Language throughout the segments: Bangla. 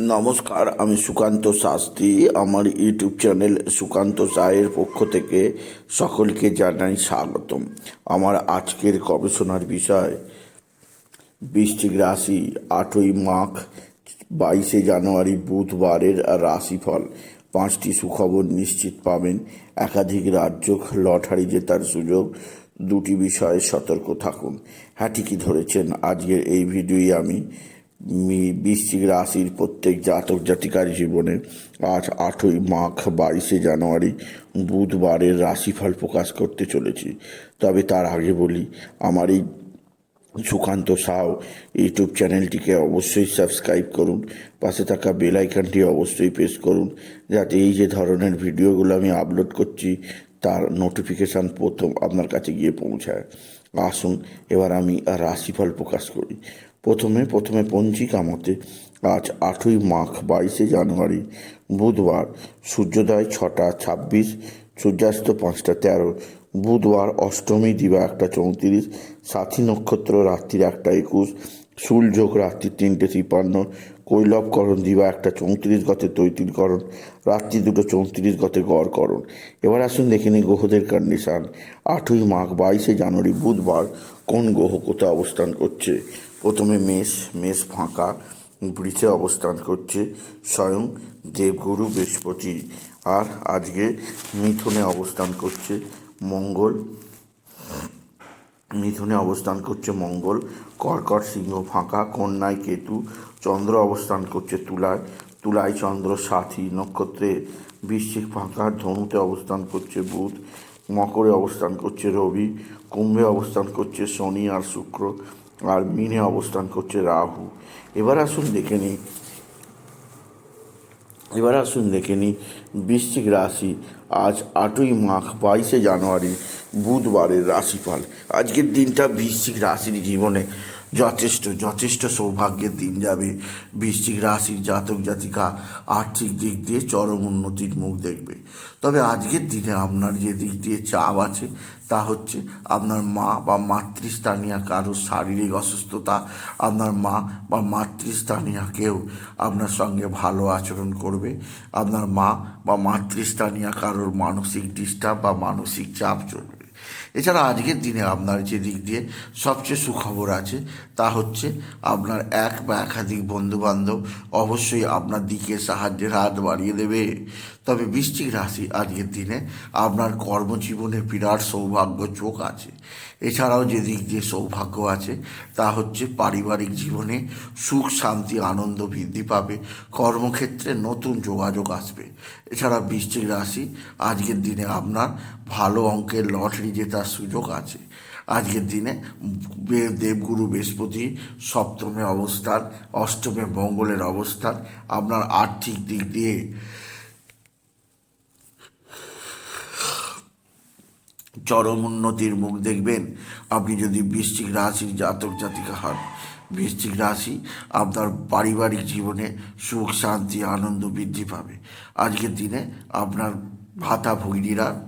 নমস্কার, আমি সুকান্ত শাস্ত্রী। আমার ইউটিউব চ্যানেল সুকান্ত সায়ের পক্ষ থেকে সকলকে জানাই স্বাগতম। আমার আজকের গবেষণার বিষয়, বৃশ্চিক রাশি, আটই মাঘ, বাইশে জানুয়ারি, বুধবারের রাশিফল। পাঁচটি সুখবর নিশ্চিত পাবেন। একাধিক রাজ্য লটারি জেতার সুযোগ। দুটি বিষয়ে সতর্ক থাকুন। হ্যাঁ ঠিকই ধরেছেন। আজকের এই ভিডিওই আমি। বৃশ্চিক রাশির প্রত্যেক জাতক জাতিকার জীবনে আজ আটই মাঘ বাইশে জানুয়ারি বুধবারের রাশিফল প্রকাশ করতে চলেছি। তবে তার আগে বলি, আমার এই সুকান্ত সাউ ইউটিউব চ্যানেলটিকে অবশ্যই সাবস্ক্রাইব করুন, পাশে থাকা বেল আইকনটি অবশ্যই প্রেস করুন, যাতে এই যে ধরনের ভিডিওগুলো আমি আপলোড করছি, তার নোটিফিকেশান প্রথম আপনার কাছে গিয়ে পৌঁছায়। আসুন, এবার আমি রাশিফল প্রকাশ করি। প্রথমে প্রথমে পঞ্জিকা মতে আজ আটই মাঘ বাইশে জানুয়ারি, বুধবার, সূর্যোদয় ছটা ছাব্বিশ, সূর্যাস্ত পাঁচটা তেরো, বুধবার অষ্টমী দিবা একটা চৌত্রিশ, সাথী নক্ষত্র রাত্রির একটা একুশ সূর্যোগ রাত্রি তিনটে তিপ্পান্ন কৈলবকরণ দিবা একটা চৌত্রিশ গতে তৈতিলকরণ রাত্রি দুটো চৌত্রিশ গতে গড়করণ এবার আসুন দেখে নিই গ্রহদের কন্ডিশান আটই মাঘ, বাইশে জানুয়ারি, বুধবার কোন গ্রহ কোথায় অবস্থান করছে? প্রথমে মেষ মেষ ফাঁকা, বৃষে অবস্থান করছে স্বয়ং দেবগুরু বৃহস্পতি। আর আজকে মিথুনে অবস্থান করছে মঙ্গল মিথুনে অবস্থান করছে মঙ্গল, কর্কট সিংহ ফাঁকা, কন্যায় কেতু, চন্দ্র অবস্থান করছে তুলায় তুলায় চন্দ্র সাথী নক্ষত্রে বৃশ্চিক ফাঁকা, ধনুতে অবস্থান করছে বুধ, মকরে অবস্থান করছে রবি, কুম্ভে অবস্থান করছে শনি আর শুক্র, আর মিনে অবস্থান করছে রাহু। এবার আসুন দেখে নিই এবার আসুন দেখে নিই বৃশ্চিক রাশি। আজ আটই মাঘ, বাইশে জানুয়ারি, বুধবারের রাশিফল। আজকের দিনটা বৃশ্চিক রাশির জীবনে যথেষ্ট যথেষ্ট সৌভাগ্যের দিন যাবে। বৃশ্চিক রাশির জাতক, জাতিকা আর্থিক দিক দিয়ে চরম উন্নতির মুখ দেখবে। তবে আজকের দিনে আপনার যে দিক দিয়ে চাপ আছে, তা হচ্ছে আপনার মা বা মাতৃস্থানীয় কারও শারীরিক অসুস্থতা, আপনার মা বা মাতৃস্থানীয় কেউ আপনার সঙ্গে ভালো আচরণ করবে, আপনার মা বা মাতৃস্থানীয় কারোর মানসিক ডিস্টার্ব বা মানসিক চাপ চলবে। এছাড়া আজকের দিনে আপনার যে দিক দিয়ে সবচেয়ে সুখবর আছে, তা হচ্ছে আপনার এক বা একাধিক বন্ধুবান্ধব অবশ্যই আপনার দিকে সাহায্যের হাত বাড়িয়ে দেবে। তবে বৃশ্চিক রাশি আজকের দিনে আপনার কর্মজীবনে বিরাট সৌভাগ্য চোখ আছে। এছাড়াও যে দিক দিয়ে সৌভাগ্য আছে, তা হচ্ছে পারিবারিক জীবনে সুখ, শান্তি, আনন্দ বৃদ্ধি পাবে। কর্মক্ষেত্রে নতুন যোগাযোগ আসবে। এছাড়া বৃশ্চিক রাশি আজকের দিনে আপনার ভালো অঙ্কের লটারি জেতার সুযোগ আছে। আজকের দিনে দেবগুরু বৃহস্পতি সপ্তমে অবস্থান, অষ্টমে মঙ্গলের অবস্থান, আপনার আর্থিক দিক দিয়ে চরম উন্নতির মুখ দেখবেন। আপনি যদি বৃশ্চিক রাশির জাতক জাতিকা হন, বৃশ্চিক রাশি আপনার পারিবারিক জীবনে সুখ, শান্তি, আনন্দ বৃদ্ধি পাবে। আজকের দিনে আপনার ভাতা ভগিনীরা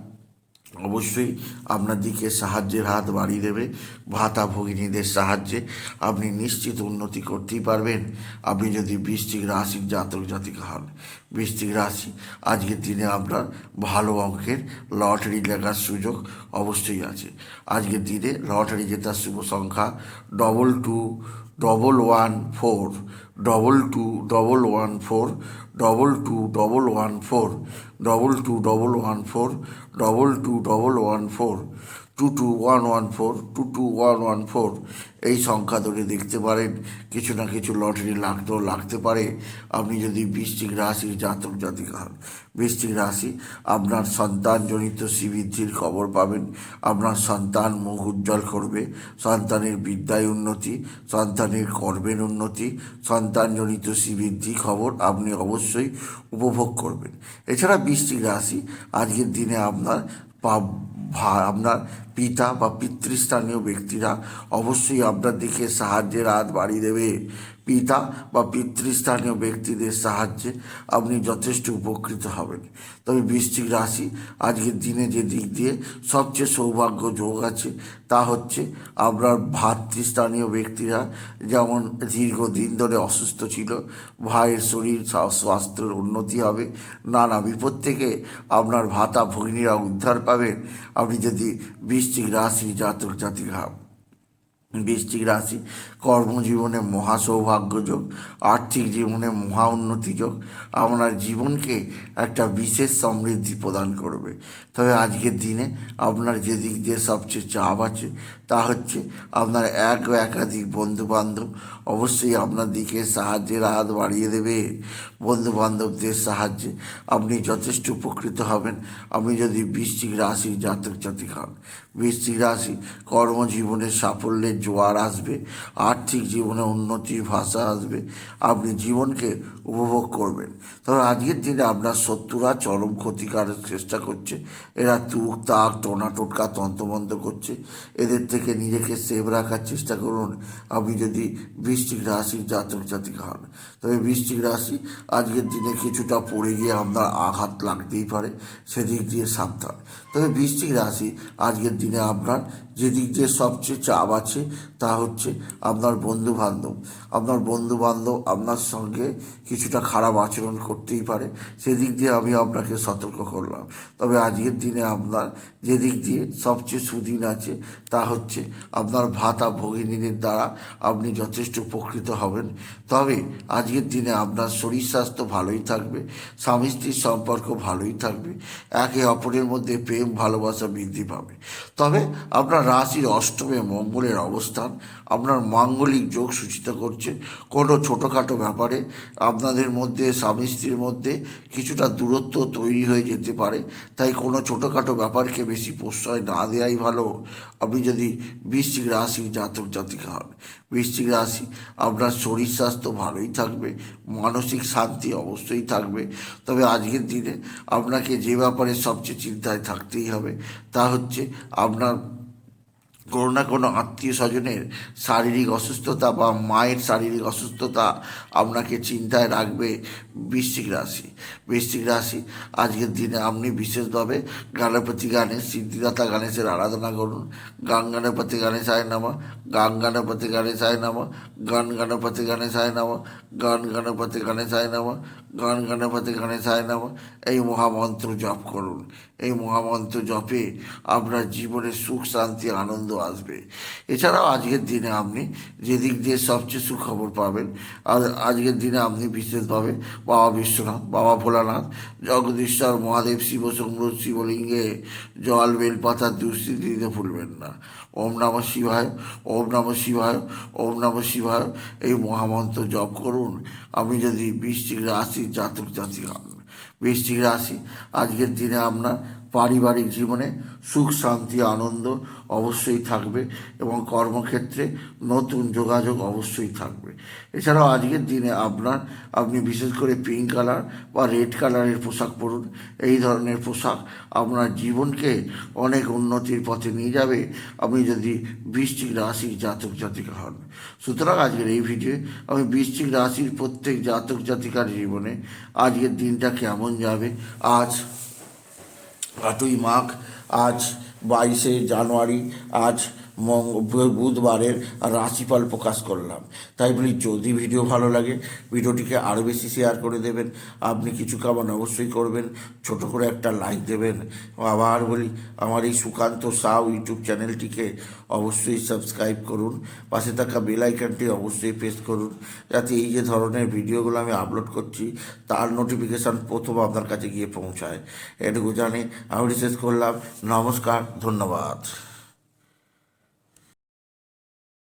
অবশ্যই আপনার দিকে সাহায্যের হাত বাড়িয়ে দেবে, ভাতা ভগিনীদের সাহায্যে আপনি নিশ্চিত উন্নতি করতেই পারবেন। আপনি যদি বৃষ্টিক রাশির জাতক জাতিকা হন বৃষ্টিক রাশি, আজকের দিনে আপনার ভালো অঙ্কের লটারি লেখার সুযোগ অবশ্যই আছে। আজকের দিনে লটারি জেতার শুভ সংখ্যা double two double one four double two double one four double two double one four double two double one four double two double one four two two one one four two two one one four এই সংখ্যা ধরে দেখতে পারেন। কিছু না কিছু লটারি লাগতেও লাগতে পারে। আপনি যদি বৃষ্টিক রাশির জাতক জাতিকা হন, বৃশ্চিক রাশি, আপনার সন্তানজনিত শ্রীবৃদ্ধির খবর পাবেন। আপনার সন্তান মুখ উজ্জ্বল করবে, সন্তানের বিদ্যায় উন্নতি, সন্তানের কর্মের উন্নতি সন্তানজনিত শ্রীবৃদ্ধি খবর আপনি অবশ্যই উপভোগ করবেন। এছাড়া বৃশ্চিক রাশি, আজকের দিনে আপনার পা- ভা- আপনার পিতা বা পিতৃস্থানীয় ব্যক্তিরা অবশ্যই আপনার দিকে সাহায্যের হাত বাড়িয়ে দেবে। পিতা বা পিতৃস্থানীয় ব্যক্তিদের সাহায্যে আপনি যথেষ্ট উপকৃত হবেন। তবে বৃশ্চিক রাশি আজকের দিনে যে দিক দিয়ে সবচেয়ে সৌভাগ্য যোগ আছে, তা হচ্ছে আপনার ভাতৃস্থানীয় ব্যক্তিরা যেমন দীর্ঘদিন ধরে অসুস্থ ছিল, ভাইয়ের শরীর স্বাস্থ্যের উন্নতি হবে, নানা বিপদ থেকে আপনার ভাতা ভগ্নীরা উদ্ধার পাবেন। আপনি যদি বৃশ্চিক রাশি জাতক জাতিকা বৃশ্চিক রাশি, কর্মজীবনে মহা সৌভাগ্য যোগ, আর্থিক জীবনে মহা উন্নতি যোগ, আপনার জীবনকে একটা বিশেষ সমৃদ্ধি প্রদান করবে। তবে আজকের দিনে আপনার যে দিক দিয়ে সবচেয়ে চাপ আছে, তা হচ্ছে আপনার এক ও একাধিক বন্ধু বান্ধব অবশ্যই আপনার দিকে সাহায্যের হাত বাড়িয়ে দেবে। বন্ধু বান্ধবদের সাহায্যে আপনি যথেষ্ট উপকৃত হবেন। আপনি যদি বৃশ্চিক রাশির জাতক জাতিক হন, বৃশ্চিক রাশি কর্মজীবনে সাফল্যের জোয়ার আসবে, আর্থিক জীবনে উন্নতি ভাষা আসবে, আপনি জীবনকে উপভোগ করবেন। তবে আজকের দিনে আপনার শত্রুরা চরম ক্ষতিকারের চেষ্টা করছে। এরা তুক, তাক, টোনা, টোটকা, তন্ত্রমন্ত্র করছে। এদের থেকে নিজেকে সেভ রাখার চেষ্টা করুন। আপনি যদি বৃষ্টিক রাশির জাতক জাতিক হন তবে বৃশ্চিক রাশি, আজকের দিনে কিছুটা পড়ে গিয়ে আপনার আঘাত লাগতেই পারে, সেদিক দিয়ে সাবধান। তবে বৃশ্চিক রাশি, আজকের দিনে আপনার যেদিক দিয়ে সবচেয়ে চাপ আছে, তা হচ্ছে আপনার বন্ধু বান্ধব আপনার বন্ধু বান্ধব আপনার সঙ্গে কিছুটা খারাপ আচরণ করতেই পারে, সেদিক দিয়ে আমি আপনাকে সতর্ক করলাম। তবে আজকের দিনে আপনার যেদিক দিয়ে সবচেয়ে সুদিন আছে, তা হচ্ছে আপনার ভাতা ভগিনীদের দ্বারা আপনি যথেষ্ট উপকৃত হবেন। তবে আজকের দিনে আপনার শরীর স্বাস্থ্য ভালোই থাকবে, স্বামী স্ত্রীর সম্পর্ক ভালোই থাকবে, একে অপরের মধ্যে প্রেম, ভালোবাসা বৃদ্ধি পাবে। তবে আপনার রাশির অষ্টমে মঙ্গলের অবস্থান, আপনার মাঙ্গলিক যোগ সূচিত করছে। কোনো ছোটোখাটো ব্যাপারে আপনাদের মধ্যে, স্বামী স্ত্রীর মধ্যে কিছুটা দূরত্ব তৈরি হয়ে যেতে পারে। তাই কোনো ছোটোখাটো ব্যাপারকে বেশি প্রশ্রয় না দেওয়াই ভালো। আপনি যদি বৃশ্চিক রাশি জাতক জাতিকা হন, বৃশ্চিক রাশি আপনার শরীর স্বাস্থ্য ভালোই থাকবে। মানসিক শান্তি অবশ্যই থাকবে। তবে আজকের দিনে আপনাকে যে ব্যাপারে সবচেয়ে চিন্তায় থাকতেই হবে, তা হচ্ছে আপনার কোনো না কোনো আত্মীয় স্বজনের শারীরিক অসুস্থতা বা মায়ের শারীরিক অসুস্থতা আপনাকে চিন্তায় রাখবে বৃশ্চিক রাশি। বৃশ্চিক রাশি, আজকের দিনে আপনি বিশেষভাবে গণপতি গণেশ, সিদ্ধিদাতা গণেশের আরাধনা করুন। গান গণপতি গণেশায় নামা। গান গণপতি গণেশায় নামা। গান গণপতি গণেশায় নামা। গান গণপতি গণেশায় নামা। গান গণপতি গণেশায় নামা। এই মহামন্ত্র জপ করুন। এই মহামন্ত্র জপে আপনার জীবনে সুখ, শান্তি, আনন্দ আসবে। এছাড়াও আজকের দিনে আপনি যে দিক দিয়ে সবচেয়ে সুখবর পাবেন, আর আজকের দিনে আপনি বিশেষভাবে বাবা বিশ্বনাথ, বাবা ভোলানাথ, জগদীশ্বর, মহাদেব শিব শম্ভু শিবলিঙ্গে, জল বেলপাতা দুস্থিতি দিতে ভুলবেন না। ওম নম শিবায়, ওম নম শিবায়, ওম নম শিবায়, এই মহামন্ত্র জপ করুন। আপনি যদি বৃষ্টিক রাশি জাতক জাতি হন, বৃশ্চিক রাশি, আজকের দিনে আপনার পারিবারিক জীবনে সুখ, শান্তি, আনন্দ অবশ্যই থাকবে এবং কর্মক্ষেত্রে নতুন যোগাযোগ অবশ্যই থাকবে। এছাড়াও আজকের দিনে আপনার, আপনি বিশেষ করে পিঙ্ক কালার বা রেড কালারের পোশাক পরুন। এই ধরনের পোশাক আপনার জীবনকে অনেক উন্নতির পথে নিয়ে যাবে। আপনি যদি বৃষ্টিক রাশির জাতক জাতিকা হন। সুতরাং আজকের এই ভিডিও আমি বৃষ্টিক রাশির প্রত্যেক জাতক জাতিকার জীবনে আজকের দিনটা কেমন যাবে, আজ আটই মাঘ আজ বাইশে জানুয়ারি আজ বুধবারের রাশিফল প্রকাশ করলাম। তাই বলি, যদি ভিডিও ভালো লাগে, ভিডিওটিকে আরও বেশি শেয়ার করে দেবেন। আপনি কিছু কামান অবশ্যই করবেন। ছোট করে একটা লাইক দেবেন। আবার বলি, আমার এই সুকান্ত সাউ ইউটিউব চ্যানেলটিকে অবশ্যই সাবস্ক্রাইব করুন। পাশে থাকা বেল অবশ্যই প্রেস করুন। যাতে এই যে ধরনের ভিডিওগুলো আমি আপলোড করছি, তার নোটিফিকেশান প্রথম আপনার কাছে গিয়ে পৌঁছায়। এটুকু জানি, আমি শেষ করলাম, নমস্কার, ধন্যবাদ।